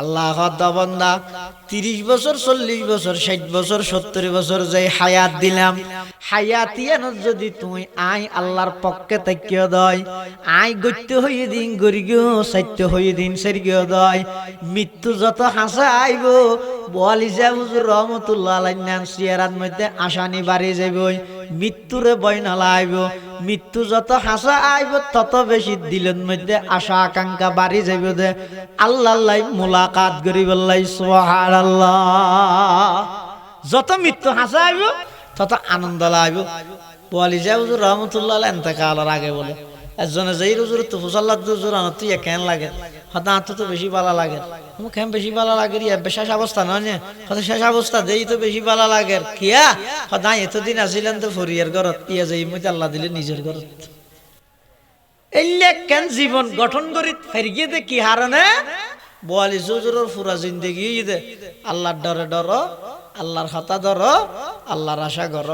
আল্লাহ বন্দা, তিরিশ বছর, চল্লিশ বছর, ষাট বছর, সত্তর বছর যে হায়াত দিলাম হায়াতিয়ান যদি তুই আই আল্লাহর পক্ষে তাকিয়ে দয়, আই গত্য হইয়ে দিন গরিগিও সাত্য হইয়ে দিন সেরিগিও দয়, মৃত্যু যত হাসা আইব, বলিজা হুজুর রহমতুল্লাহ আলাইনান সিয়ারাত মধ্যে আসানি বাড়ি যাবই মৃত্যুরে বয়না লাইব মৃত্যু যত হাসা আইব, তত বেশি দিলের মধ্যে আশা আকাঙ্ক্ষা বাড়ি যাইব দে। আল্লাহ আল্লাহ মুলাকাত করি বললাই আল্লাহ যত মৃত্যু হাসা আইব, তত আনন্দ লাগবে বলি হুজুর রহমতুল্লাহ এতেকালের আগে বলে একজনে যেই রুজুর তো ফুসাল্লাহ হুজুর আনত, তুই কেন লাগে। হয়তো আত তো বেশি ভালো লাগে। মোক কেন বেশি ভালো লাগে রে শেষ অবস্থা নয় হয়তো শেষ অবস্থা দেই তো বেশি ভালো লাগে। কিয়া? হয়তো এতদিন আসিলেন তো ফরিয়ার ঘরত, ইয়া যাই মই আল্লাহ দিলে নিজের ঘরত। এলে কেন জীবন গঠন করি ফেরিয়ে দে কি হারনে বোয়ালি জুজুরের ফুরা জিন্দগি দে। আল্লাহর ডরে ডর, আল্লাহর খাতা ধর, আল্লাহর আশা কর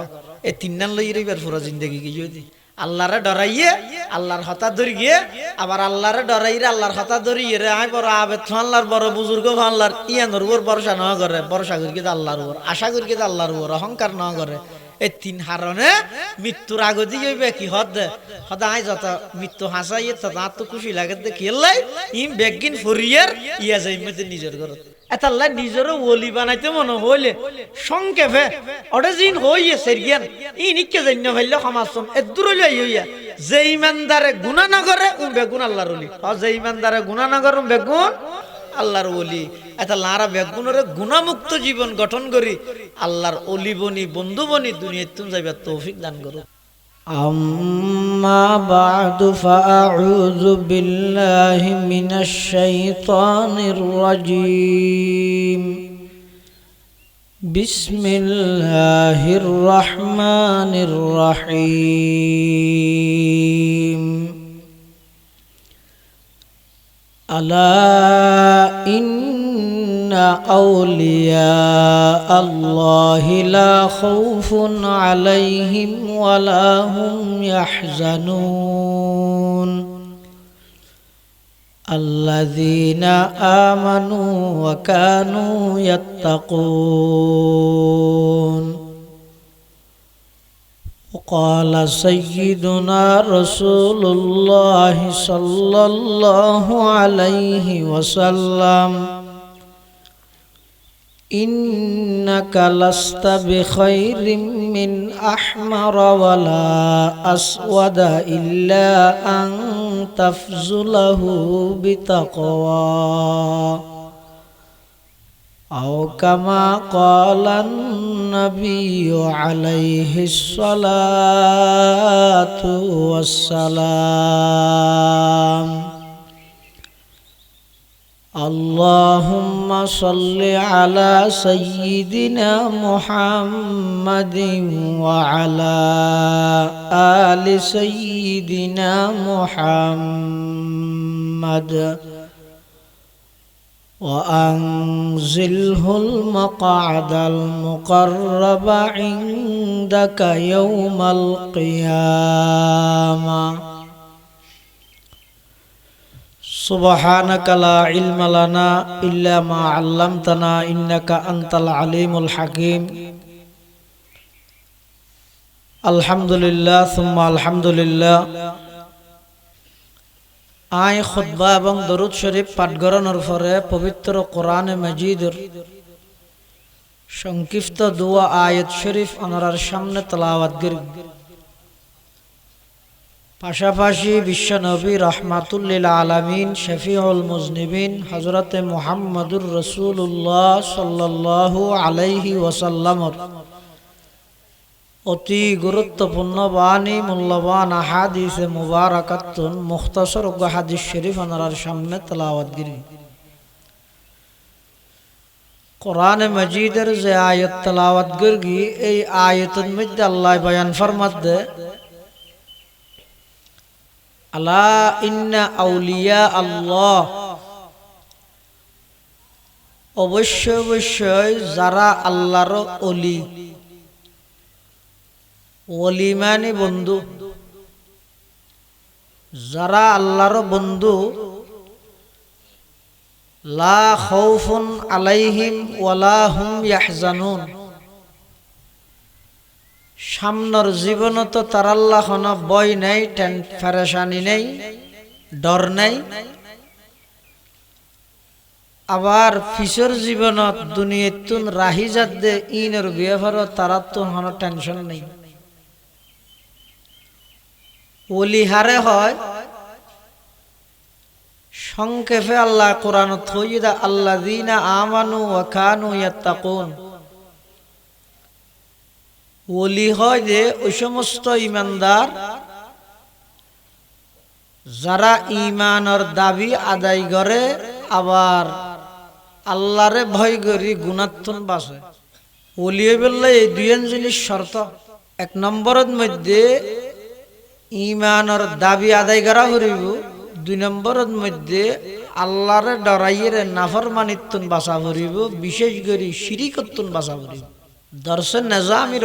এই তিন নান লই রইবার ফুরা জিন্দগি কি যদি আল্লাহরে ডরাইয়ে, আল্লাহর হতা ধরি গিয়ে আবার আল্লাহরে ডরাইরে আল্লাহর হতা ধরি রে আই বড় আবেদ আল্লাহর, বড় বুজুর্গ আল্লাহর, ইয়ানোর উপর ভরসা ন করে ভরসা করি কিন্তু আল্লাহর উপর, আশা করি কিন্তু আল্লাহর উপর, অহংকার ন করে এই তিন হারণে মৃত্যুর আগতি হইবে কি? হদ হদ আই যত মৃত্যু হাসাই তত আর তো খুশি লাগে দে কি লাই ইম বেগিন ফরিয়ার, ইয়া যাই মধ্যে নিজের ঘর এতাল্লা ওলি বানাইতে মনে হইলে সংক্ষেপে ওটা হইয়ে সেরিয়ান ই নিকে জন্য ভাইলে সমাজম এ দূর হইয়া যে ইমানদারে গুণা না করে, উম বেগুন আল্লাহর ওলি। যে ইমানদারে গুণা না করে, উম বেগুন আল্লাহর ওলি এটা লারা বেগুনের গুণামুক্ত জীবন গঠন করি আল্লাহর অলি বনি বন্ধু বনি দুনিয়ায় তুমি যাইবার তৌফিক দান করো أما بعد فأعوذ بالله من الشيطان الرجيم بسم الله الرحمن الرحيم ألا إن أولياء الله لا خوف عليهم ولا هم يحزنون. الذين آمنوا وكانوا يتقون. وقال سيدنا رسول الله صلى الله عليه وسلم إنك لست بخير من أحمر ولا أسود إلا أن تفزله بتقوى أو كما قال النبي عليه الصلاة والسلام اللهم صل على سيدنا محمد وعلى آل سيدنا محمد وأنزله المقعد المقرب عندك يوم القيامة. سبحانك لا علم لنا إلا ما علمتنا إنك أنت العليم الحكيم. الحمد لله ثم الحمد لله. আয় খুদ্া এবং দরুদ শরীফ পাঠ করানোর পবিত্র কোরআনে মজিদুর সংক্ষিপ্ত দুয়া আয়াত শরীফ ওনার সামনে তলাওয়াত পাশাপাশি বিশ্বনবী রহমাতুল্লিল আলমিন, শফিউল মুজনিবিন হজরতে মোহাম্মদুর রসুল্লাহ সাল্লাল্লাহু আলাইহি ওয়াসাল্লামর অতি গুরুত্বপূর্ণ বাণী, মূল্যবান আহাদিসে মুবারাকাতুন, মুখতাসর হাদিস শরীফ আনার সামনে তেলাওয়াত গিরি কোরআনে মজিদের যে আয়াত তেলাওয়াত গিরগি এই আয়াতের মধ্যে আল্লাহ বয়ান ফরমাত দে আলা ইন্না আউলিয়া আল্লাহ। অবশ্যই অবশ্যই যারা আল্লাহর অলি অলিমানি বন্ধু। যারা আল্লাহর বন্ধু, লা খৌফুন আলাইহিম ওয়ালা হুম ইয়াহজানুন। সামনের জীবন তো তার আল্লাহ বই নেই ফেরেশানি নেই, ডর নেই। আবার ফিসর জীবনত দুনিয়াতুন রাহি যাদ্দে ইনের বিয়েভার তারা তো হন টেনশন নেই। ওলি হারে হয়। সংক্ষেপে আল্লাহ কোরআন থইদা আল্লাহ দিনা আমানু ওয়া কানু ইয়াত্তাকুন। ওলি হয় যে ওই সমস্ত ইমানদার যারা ইমানের দাবি আদায় করে, আবার আল্লাহরে ভয় করি গুণাত্মন বাসে। ওলিয়ে বললে এই দুইজন জিনিস শর্ত। এক নম্বরের মধ্যে ইমানের দাবি আদায় করা করিব দুই নম্বরের মধ্যে আল্লাহরে ডরাইয়ের নাফর মানিত্তুন বাসা করিব বিশেষ করে শিরিকত্তুন বাসা করিব দর্শন নেজামির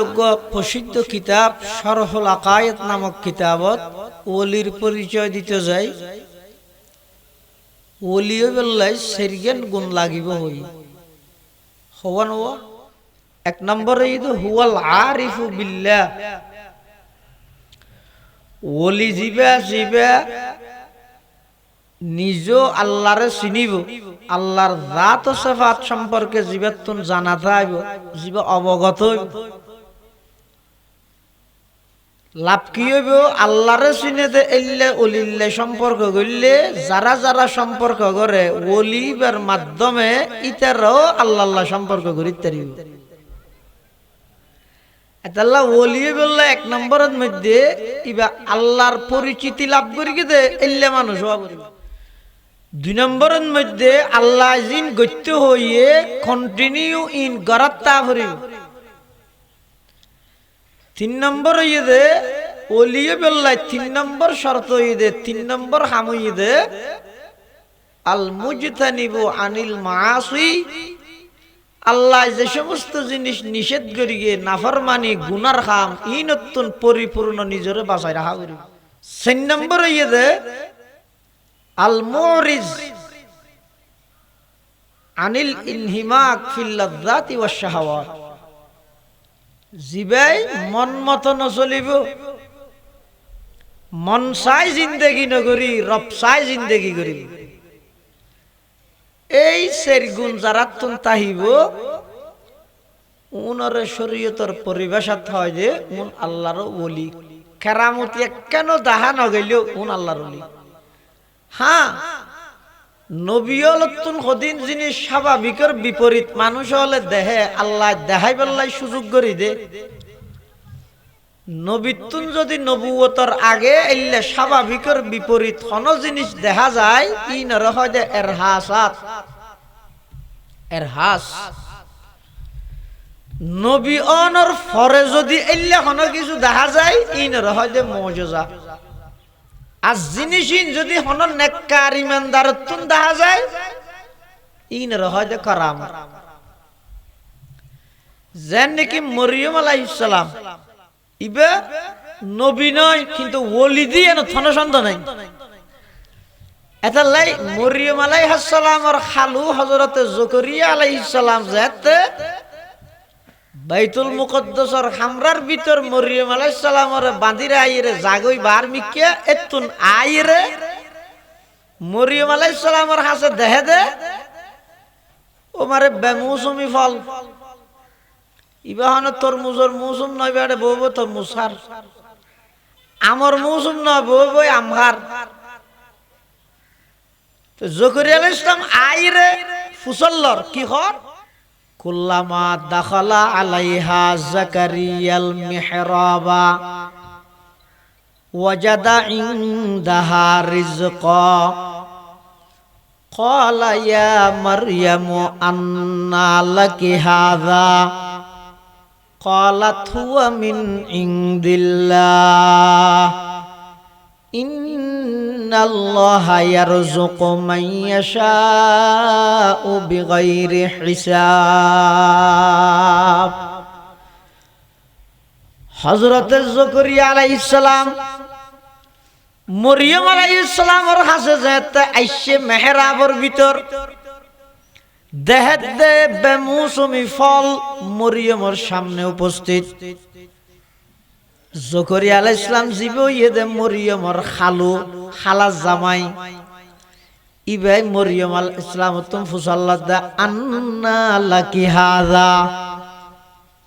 প্রসিদ্ধ কিতাব সরফুল আকায়েত নামক কিতাবত ওলির পরিচয় দিতে যাই ওলিও বেল্লাই সেরগেন গুণ লাগিব হই। হওয়ান এক নম্বরে হুয়াল আরিফু বিল্লাহ। ওলি জিবা জিবা নিজ আল্লাহরে চিনিব। আল্লাহর জাত সেফাত সম্পর্কে জীবাতুন জানা থাকব জীব অবগত হইব। লাভ কি হইব? আল্লাহরে চিনে দে এল্লে অলিল্লে সম্পর্ক করলে, যারা যারা সম্পর্ক করে অলিবের মাধ্যমে ইতারও আল্লাহ সম্পর্ক করিতে পারিব। এতাল্লাহ ওলিয়ে বললে, এক নম্বরের মধ্যে ইবা আল্লাহর পরিচিতি লাভ করি দে এল্লে মানুষ দুই নম্বরের মধ্যে আল্লাহ জিন গত্য হইয়ে কন্টিনিউ ইন গরাত্তা করিব তিন নম্বর ইয়ে ওলিয়ে বেল্লাই তিন নম্বর শর্ত ইদে তিন নম্বর হাম ইদে আল মুজতানিবু আনিল মাসি আল্লাহ যে সমস্ত জিনিস নিষেধ করি গিয়ে নাফরমানি, গুনার খাম ই নতুন পরিপূর্ণ নিজরে বাঁচাই রাখা করি। তিন নম্বর ইয়ে দে আল মুরিজ আনিল ইনহিমাক ফিল্লাযাতি ওয়াশ শাহাওয়াত জিবাই মন মতো নচলিব, মন চাই জিন্দেগি নগরি, রব চাই জিন্দেগি করিব এই সের গুণ যারা তুন তাহিব, উনরে শরীয়তর পরিবেশত হয় যে, উন আল্লাহর ওলি। কেরামতি কেন দাহা নগেলেও উন আল্লাহর ওলি। হ্যাঁ নবীলতুন সদিন জিনিস স্বাভাবিকের বিপরীত। মানুষ হলে দেহে আল্লাহ দেহাই বেল্লাই সুযোগ করি দে। নবীতুন যদি নবুয়তর আগে এলে স্বাভাবিকের বিপরীত কোন জিনিস দেখা যায়, ই নর হয় যে এরহাসাত। এরহাস। নবী অনর ফরে যদি এলে কোন কিছু দেখা যায়, ই নর হয় যে মজা আর জিনিসিন যদি হন নেককার ইমানদারতুন দেখা যায় ইন রহজ করাম। যেন নাকি মরিয়ম আলাইহিসসালাম ইবে নবী নয়, কিন্তু ওলি দিয়ে থন সন্দ নাই। এটা লাই মরিয়ম আলাইহিসসালামর খালু হযরতে জকরিয়া আলাইহিসসালাম যেতে বাইতুল মুকদ্দসর হামরার ভিতর মরিয়ম আলাইহিস সালামরে বাঁধিরে আইরে জাগই বার মিকে এতুন আইরে মরিয়ম আলাইহিস সালামর হাসে দেহে দে ও মারে বেমৌসুমি ফল। ইবাহন তরমুজর মৌসুম নয় বেড়ে বউ তো মুসার আমর মৌসুম নয় বউ বই আমহার তো জকরিয়া আলাইহিস সালাম আইরে ফুসল্লর কি হর কুল্লামা দাখালা আলাইহা জাকারিয়াল মিহরাবা ওয়াজাদা ইনদাহা রিজকা قال يا مريم أنى لك هذا قالت هو من عند الله إن الله يرزق من يشاء بغير حساب হজরত জকরিয়া আলাইহিস সালাম মরিয়ম আলাইহিস সালামের হাসে যেতে আইসে মেহরাবর ভিতর দেহের দে বেমৌসুমি ফল মরিয়মর সামনে উপস্থিত। জকরিয়া আলাইহিস ইসলাম জীব ইয়ে দে মরিয়মর খালু খালা জামাই। ইবাই মরিয়ম আল ইসলাম তুম ফুসাল্লাহ দা, আন্না লাকি হাদা।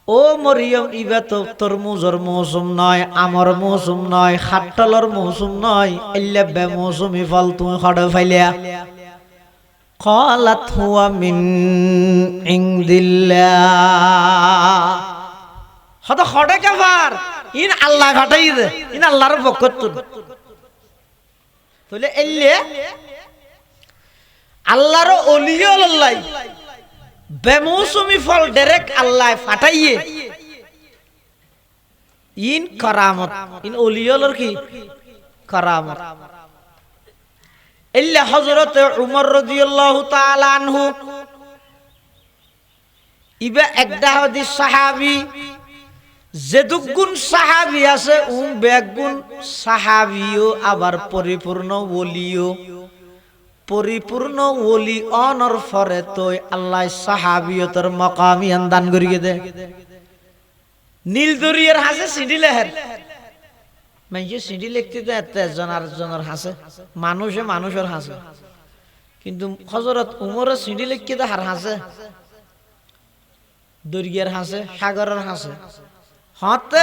ও মরিয়ম ইবা তো তরমুজর মৌসুম নয়, আমর মৌসুম নয়, খাট্টলর মৌসুম নয়, এল্লে বে মৌসুমি ফল তুমি খড় ফাইলিয়া قالت هو من عند الله হয়তো খড়ে কাফার ইন আল্লাহ ঘাটাই দে ইন আল্লাহর বকত তাহলে এল্লে আল্লাহর অলিও আল্লাহ বেমৌসুমি ফল ডাইরেক্ট আল্লাহ ফাটাইয়ে ইন করামত ইন অলিয়লর কি করামত ইল্লা হযরত উমর রাদিয়াল্লাহু তাআলা আনহু। ইবা একটা হাদিস সাহাবী যেদুগুণ সাহাবী আছে, উম বেগুণ সাহাবীও, আবার পরিপূর্ণ ওলিও। পরিপূর্ণ ওলি অনর ফরে তই আল্লাহ সাহাবিয়তর মকামি দান করিয়ে দে। নীল দরিয়ার হাসে সিঁড়ি লেহের মানুষে সিঁড়ি লিখতে দেয় একজন আর একজনের হাসে। মানুষে মানুষের হাসে। কিন্তু হজরত লিখতে দেয় হার হাসে। হাসে, সাগরের হাসে। হতে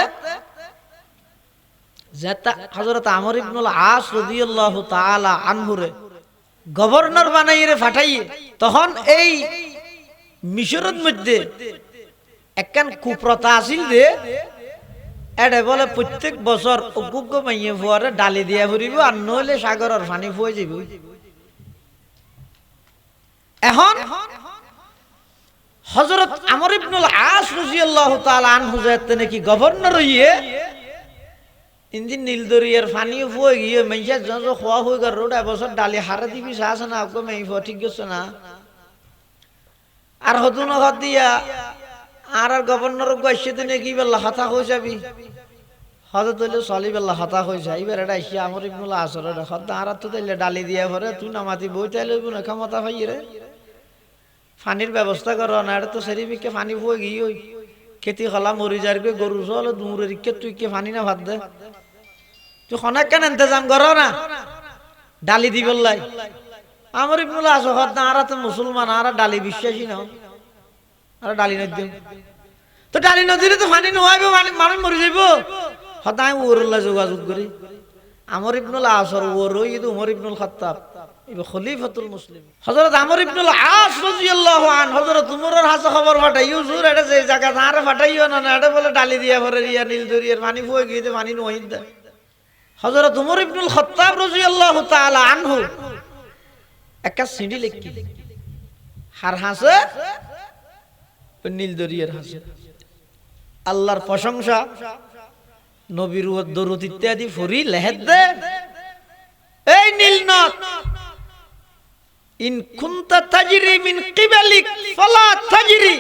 যেটা হজরত আমর ইবনুল আস রাদিয়াল্লাহু তাআলা আনহুরে গভর্নর ফাটাইয়ে, তখন এই মিশরের মধ্যে একখান কুপ্রতা আছিল যে এডে বলে প্রত্যেক বছর অগুগ্য মাইয়ে ফুয়ারে ডালি দিয়া ফুরিব, আর নইলে সাগরের পানি ফুয়ে যাব এখন হজরত আমর ইবনুল আস রাদিয়াল্লাহু তাআলা আনহু যাতে নাকি গভর্নর হইয়ে ইঞ্জিন নীল দরিয়ার পানিও ফুয়ে গিয়ে মেঞ্চা যত খোয়া হয়ে গেল, রোড এবছর ডালি হারা দিবি চাস না ওকে মেই ফুয়া, ঠিক গেছে না? আর হতু নঘর দিয়া আর আর গভর্নর হতা হয়ে যাবি। আসর দিয়া ক্ষমতা ব্যবস্থা কর না, এটা তো সেরি বিকে পানি ফুয়ে গিয়ে ওই খেতি খলা মরি যার গরু চল দূরের তুই কে পানি না ভাত দে। তুই খনাক কেন ইন্তজাম কর না? ডালি দি বললাই আমার ইবনুল আসো হত না, আর মুসলমান আর ডালি বিশ্বাসী না। ডালি নদী। তো ডালি নদীরে তো পানি নোয়াইবে মানুষ মরে যাইব। আমি ওরল্লা যোগাযোগ করি। আমর ইবনুল আসর ওর ইদ উমর ইবনুল খাত্তাব। খলিফাতুল মুসলিম হযরত আমর ইবনুল আস রাদিয়াল্লাহু আন হযরত উমরের হাসে খবর পাঠাই, হুজুর, এটা যে জায়গা তারে পাঠাইও না এটা বলে ডালি দিয়া, ভরে রিয়া নীল দরিয়ার পানি ফুয়ে গিয়ে পানি নহিদ দে। হযরত উমর ইবনুল খাত্তাব রাদিয়াল্লাহু তাআলা আনহু, একটা সিঁড়ি লিখি। হার হাসে নীল দরিয়ার হাসে। আল্লাহর প্রশংসা নবীর দরুদ ইত্যাদি ফরি লেহেদ দে। এই নীল নদ ইন কুনতা তাজরি মিন কিবালিক ফালা তাজরি।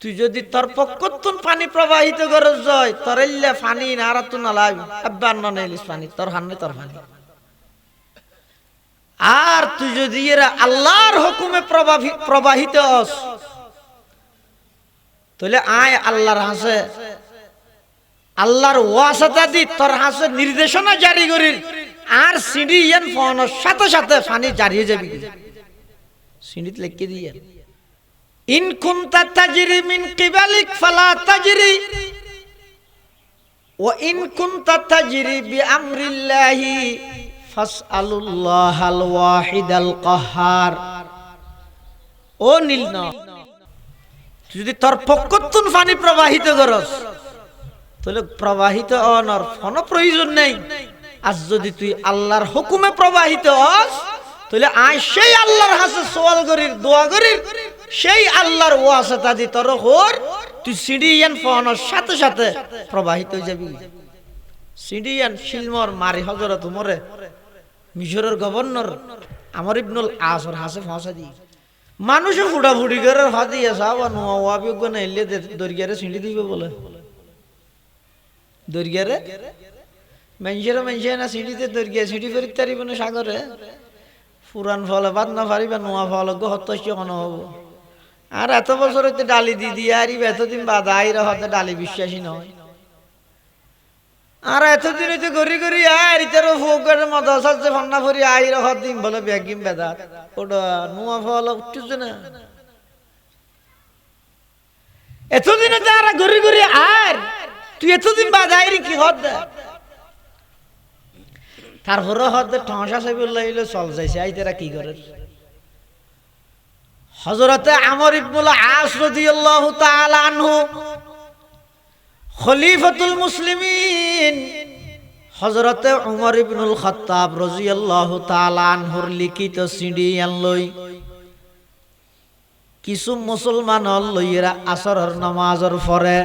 তুই যদি তোর পক্ষতুন পানি প্রবাহিত করস জয় তোর ইল্লে পানি নারাতু না লাগ আব্বার না নেলিস পানি, তোর হান্নে তোর পানি। আর তুই যদি এরা আল্লাহর হুকুমে প্রবাহি- প্রবাহিত তাহলে আয় আল্লাহর হাসে। আল্লাহর ওয়াসাতা দি তোর হাসে নির্দেশনা জারি করির। আর সিঁড়ি ইয়ান ফোনের সাথে সাথে পানি জারিয়ে যাবি। সিঁড়িতে লিখে দিয়ে। ইন কুনতা তাজরি মিন কিবালিক ফালা তাজরি। ওয়া ইন কুনতা তাজরি বিআমরিল্লাহি ফাসআলুল্লাহাল ওয়াহিদাল কাহ্হার ও নীল ন যদি তোর পক্ষতুন পানি প্রবাহিত করস, তাহলে প্রবাহিত অনর কোনো প্রয়োজন নেই। আর যদি তুই আল্লাহর হুকুমে প্রবাহিত হস, তাহলে আয় সেই আল্লাহর হাসে সোয়াল করির, দোয়া করির, সেই আল্লাহর ওয়াসে তাদি তোর হোর তুই সিডিয়ান ফোনের সাথে সাথে প্রবাহিত হয়ে যাবি। সিডিয়ান শিলমর মারি হজরত উমরে মিশরের গভর্নর আমার ইবনুল আসর হাসে ফসা দি মানুষে ফুটাফুটি করে হাতি সাব নোয়া ওয়াবিজ্ঞ না এলে দরিয়ারে ছিঁড়ি দিবে বলে। দরিয়ারে মানুষের মানুষের না সিঁড়িতে দরিয়া সিঁড়ি ফেরিত তারিব না সাগরে। পুরান ফলে বাদ না পারিবা, নোয়া ফল গহত কোন হব? আর এত বছর ডালি দি দিয়ে আর এতদিন বাদ আইর হতে ডালি বিশ্বাসী নয়। আর এতদিন হইতে গড়ি গড়ি আর ইতার ফোকের মতো সাজে ফান্না ভরি আইর হত দিন বলে ব্যাগিম বেদা। ওটা নোয়া ফল উঠছে না। এতদিন আর গড়ি গড়ি আর তুই এতদিন বাদ আইরি কি হত দে? তারপরে হতে ঠসা সাইবুল্লাহ হইলে চল যাইছে আইতেরা কি করে? হজরতে আমর ইবনুল আস রাদিয়াল্লাহু তাআলা আনহু খলিফাতুল মুসলিমিন। হজরতে উমর ইবনুল খাত্তাব রাদিয়াল্লাহু তাআলা আনহুর লিখিত সিডি আনলই। কিছু মুসলমান লইরা আসরের নামাজের পরে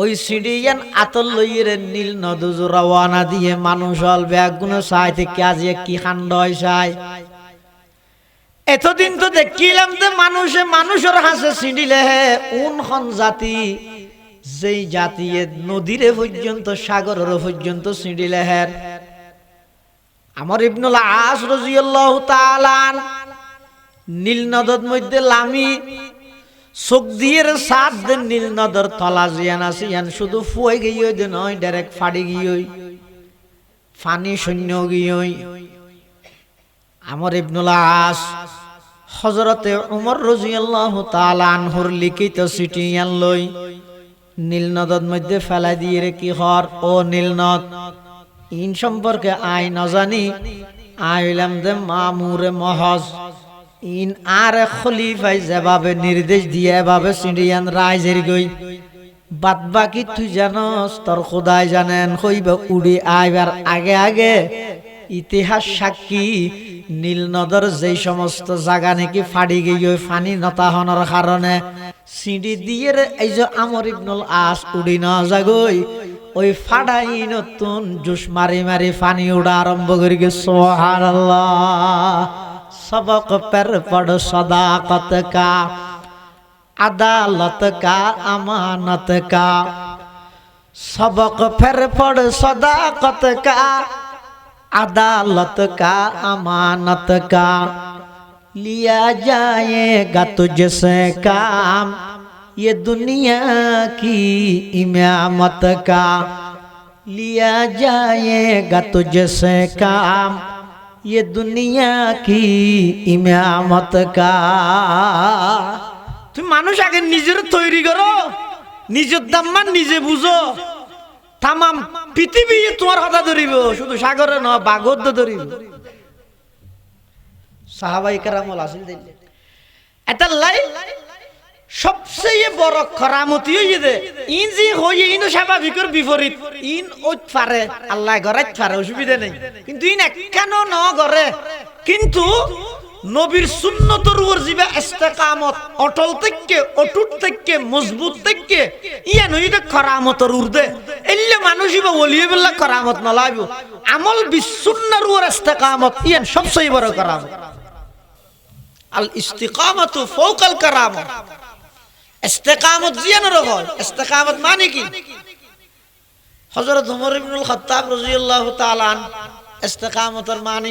ওই সিডিয়ান আতল লইরে নীল নদুজ রওয়ানা দিয়ে মানুষ হল ব্যাগুনো চাই থেকে আজ কি খান্ড হয় চাই এতদিন তো দেখিলাম যে মানুষে মানুষের হাসে সিঁড়িলে হে কোনখন জাতি যেই জাতি এ নদীরে পর্যন্ত, সাগরের পর্যন্ত সিঁড়িলে হের। আমার ইবনুল আস রাজিয়াল্লাহু তাআলা নীল নদর মধ্যে লামি, চোখ দিয়ে সাত দিন নীল নদর তলা জিয়ান আছে, ইয়ান শুধু ফুয়ে গিয়ে যে নয় ডাইরেক্ট ফাড়ি গিয়ে ফানি শূন্য গিয়ে আমার ইবনুল আস হজরতে উমর রাদিয়াল্লাহু তাআলা আনহুর লিখিত চিঠি নীল নদর মধ্যে ফেলাই দিয়ে রে কি হর? ও নীল নদ ইন সম্পর্কে আই নজানি আইলাম দে মামুরে মহজ। ইন আর খলিফাই যেভাবে নির্দেশ দিয়ে এভাবে সিন্ডিয়ান রাইজের গই। বাদ বাকি তুই জানস, তোর খোদাই জানেন কইবা উড়ি আইবার আগে আগে ইতিহাস সাক্ষী, নীল নদর যেই সমস্ত জায়গা নাকি ফাড়ি গিয়ে ফানি নতাহনের কারণে। সিঁড়ি দিয়ে এই যে আমর ইবনুল আস উড়ি না জাগই ওই ফাড়াই নতুন জুস মারি মারি ফানি উড়া আরম্ভ করি গে সোহার সবক পের পড় সদা কতকা আদালত কা, আমানত কা। সবক ফের পড় সদা কতকা अदालत का अमानत का लिया जाएगा तुझसे काम ये दुनिया की इमामत का लिया जाएगा तुझसे काम ये दुनिया की इमामत का তুমি মানুষ আগে নিজের তৈরি করো নিজের দাম্মান নিজে বুঝো তামাম পৃথিবী তোমার কথা ধরিব, শুধু সাগরে ন বাগর ধরিব। সাহাবাই কারামল আসিল এটা লাই সবচেয়ে বড় খরামতি হইয়ে দে ইন যে হইয়ে ইনো স্বাভাবিকের বিপরীত, ইন ওই পারে আল্লাহ গড়াই পারে অসুবিধা নেই। কিন্তু ইন একখানো ন গড়ে, কিন্তু নবীর সুন্নতর উপর জিবা ইস্তেকামত, অটল থেকে, অটুট থেকে, মজবুত থেকে, ইয়া নইটা খরামতর উর্দে। এল্লে মানুষই বা ওলিয়ে বেলা খরামত নলাইব আমল বিসুন্নার উপর ইস্তেকামত ইয়ান সবচেয়ে বড় করামত আল ইস্তিকামাতু ফৌকাল কারামত ইস্তেকামত জিয়ানোর হয়। ইস্তেকামত মানে কি? হযরত ওমর ইবনুল খাত্তাব রাদিয়াল্লাহু তাআলা ইস্তেকামতের মানে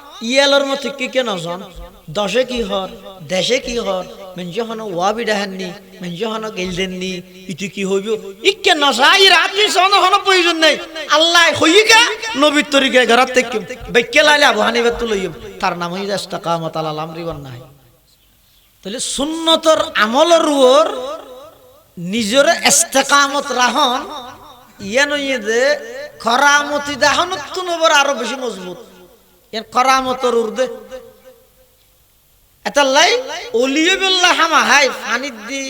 ইয়ালের মতো কি কেন জন দশে কি হর, দেশে কি হর মেঞ্জে হন ওয়া বিডাহাননি মেঞ্জে হন গেল দেননি ইতি কি হইব? ইকে নসাই রাত নি সন হন প্রয়োজন নাই। আল্লাহ হইগা, নবীর তরিকে ঘরাত থেকে বেক্কে লাইলে আবু হানিফা তুলইম তার নাম হইয়া ইস্তেকামত আলাল আমরি ওয়ান নাহি। তাহলে সুন্নতর আমলের উপর নিজের ইস্তেকামত রাহন ইয়ে নইয়ে যে করামতি দাহনত তুনবর আরও বেশি মজবুত। ইয়ান করামতর উর্দে। হামা, হাই পানিত দি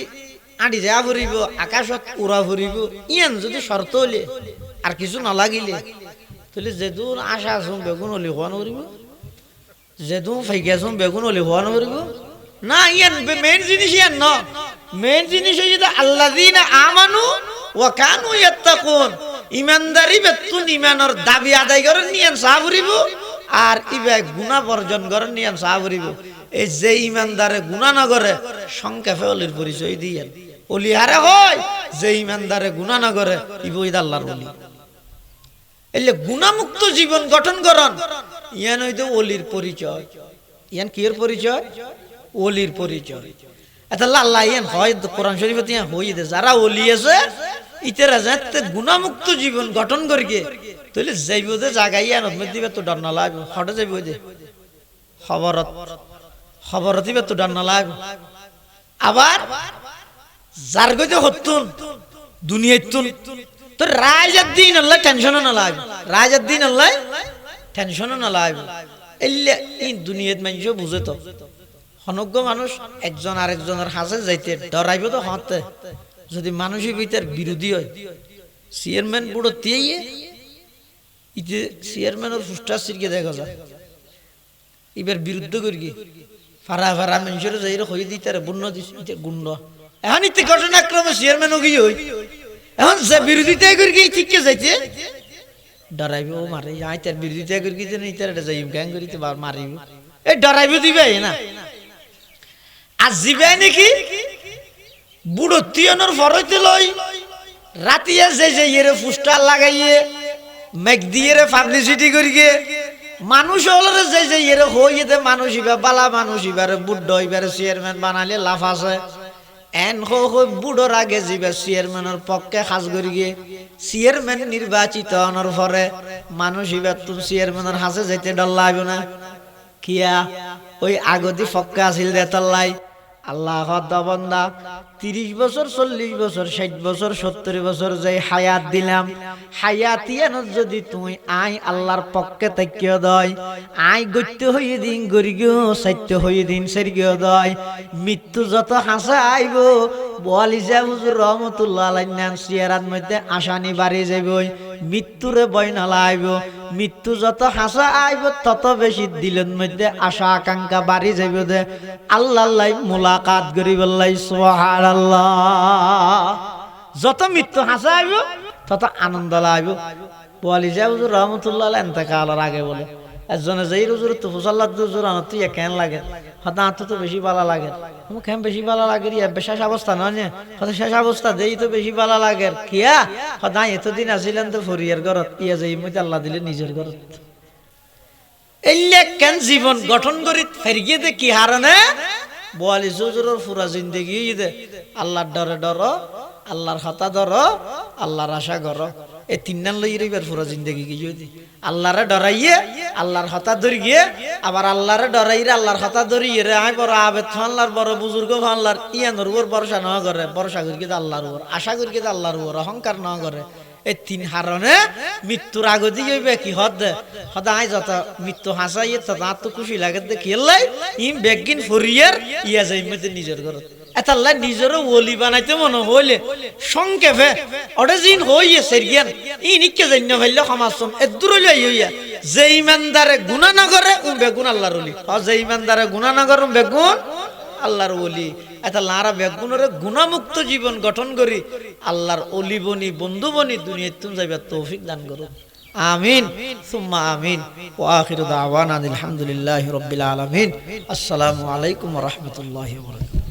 যা ফুরিব আকাশত উড়া ফুরিব ইয়ান যদি শর্ত হলে আর কিছু নালাগিলে, তাহলে যেদূর আশা আছো বেগুন হলে হওয়া নকরিব যেদূর ফাইকে আছো বেগুন না, ইয়ান মেন জিনিস ইয়ান ন। মেন জিনিস আল্লাযীনা আমানু ওয়া কানু ইমানদারি বেতুন ইমানর দাবি আদায় করেন নিয়ান সাবরিব আর ইবে গুনাহ বর্জন করেন নিয়ান সাবরিব এই যে ইমানদারে গুনাহ না করে, সংক্ষেপে অলির পরিচয় দিয়েন। অলি হারে হয়, যে ইমানদারে গুনাহ না করে ইবইদ আল্লাহর অলি। এলে গুণামুক্ত জীবন গঠন করন। ইয়ান হইতো অলির পরিচয়। ইয়ান কিয়ের পরিচয়? অলির পরিচয়। এটা আল্লাহ ইয়ান হয় কোরআন শরীফে ইয়ান হই দে যারা অলি আছে, ইতেরা যাতে গুণামুক্ত জীবন গঠন করিকে তাহলে যাইব দে জাগাই ইয়ান দিবে তো ডর না লাগবে হটে যাইব দে খবরত খবরত দিবে তো ডর না লাগবে আবার যার গজে হতুন দুনিয়াতুন তো রাজার দিন আল্লাহ টেনশন না লাগবে রাজার দিন আল্লাহ টেনশন না লাগবে এলে এই দুনিয়াত মানুষ বুঝে তো। অনজ্ঞ মানুষ একজন আরেকজনের হাসে যাইতে ডরাইব তো হতে। যদি মানুষের ভিতর বিরোধী হয় চেয়ারম্যান বুড়ো দিয়ে ইতে চেয়ারম্যানের ফুসটা সিরকে দেখা যায়। এবার বিরুদ্ধ করি ফারা ফারা মানুষের যাই হয়ে দিতে বন্য দিস ইতে গুন্ড এখন ইতে ঘটনাক্রমে চেয়ারম্যানও কি হই এখন যে বিরোধিতা করি কি ঠিক যাইতে ডরাইব ও মারে আই তার বিরোধিতা করি জানি তার এটা যাইম গ্যাং করিতে বার মারিব এই ডরাইব দিবে না। আর জিবে নাকি? বুড়ো তিয়ানোর ফরইতে লই রাতিয়া যে যে ইয়েরে ফুস্টার লাগাইয়ে মেঘ দিয়ে পাবলিসিটি করিয়ে মানুষ হলে যে যে ইয়েরে হইতে মানুষ ইবা বালা মানুষ ইবারে বুদ্ধ ইবারে চেয়ারম্যান বানালে লাভ আছে। এন হো হো বুড়োর আগে যাবে চেয়ারম্যানের পক্ষে সাজ করিয়ে চেয়ারম্যান নির্বাচিত হওয়ার পরে মানুষ এবার তুমি চেয়ারম্যানের হাসে যেতে ডর লাগবে না। কিয়া? ওই আগতি ফক্কা আছিল দেতাল্লাই আল্লাহ বন্দা। তিরিশ বছর, চল্লিশ বছর, ষাট বছর, সত্তর বছর যাই হায়াত দিলাম হায়াতিয়ান যদি তুই আই আল্লাহর পক্ষে তাকিয়ে দয় আই গত্য হইয়ে দিন গরি গিয়েও সাত্য হইয়ে দিন সেরিগিয়ে দয়। মৃত্যু যত হাসা আইব, বলিজা হুজুর রহমতুল্লাহ সিয়ারাত মধ্যে আসানি বাড়ি যাবই মৃত্যুরে বয় নালাইব মৃত্যু যত হাসা আইব, তত বেশি দিলের মধ্যে আশা আকাঙ্ক্ষা বাড়ি যাইব দে। আল্লাহ মোলাকাত গরিবাল্লাই সোহার যত মৃত্যু হাসা আইব, তত আনন্দ লাইব। বলি যা, হুজুর রহমতুল্লাহ এন্তেকালের আগে বলে। একজনে যেই হুজুর তো ফুসাল্লাহ হুজুর আনত তুই কেন লাগে? হয়তো আত তো বেশি ভালো লাগে। আমার কেন বেশি ভালো লাগে শেষ অবস্থা নয় নে? হয়তো শেষ অবস্থা, দেই তো বেশি ভালো লাগে কিয়া হয়তো এতদিন আসিলেন তো ফরিয়ার ঘরত, ইয়া যাই মই আল্লাহ দিলে নিজের ঘরত। এলে কেন জীবন গঠন করি ফেরিয়ে দে কি হারনে? বোয়ালি হুজুরের পুরা জিন্দগি দে আল্লাহর ডরে ডর, আল্লাহর হতা ধর, আল্লাহর আশা কর। এই তিন নান লই রইবার পুরো জিন্দগি কি যদি? আল্লাহরে ডরাইয়ে, আল্লাহর হতা ধরিয়ে, আবার আল্লাহরে ডরাইরে আল্লাহর হতা ধরিয়ে রে আই বড় আবেদ আল্লাহর বড় বুজুর্গ আল্লাহর ইয়ানোর উপর ভরসা না করে, ভরসা করি কিন্তু আল্লাহর উপর, আশা করি কিন্তু আল্লাহর উপর, অহংকার না করে। এই তিন হারণে মৃত্যুর আগতি হইবে কি হদ? দে হদ আই যত মৃত্যু হাসাইয়ে তত তো খুশি লাগে দে খেললাই ইম বেগিন ফরিয়ার ইয়া যাই মধ্যে নিজের ঘরত এতাল্লা নিজেরও ওলি বানাইতে মনে হইলে সংক্ষেপে জিন হইয়ে সেরিয়ান ই নিকে জান্য ভাইলে সমাজম এদূর লই হইয়া যে ইমানদারে গুণা উম বেগুন আল্লাহর ও যে ইমানদারে গুণা উম বেগুন আল্লাহর অলি এটা লারা বেগুনের গুণামুক্ত জীবন গঠন করি। আল্লাহর অলি বনি, বন্ধু বনি, দুনিয়ায় তুমি যাইবা তৌফিক দান করো। আমিন। সুম্মা আমিন। ও আখির দাওয়ান আলহামদুলিল্লাহ রবিল আলমিন। আসসালামু আলাইকুম রহমতুল্লাহ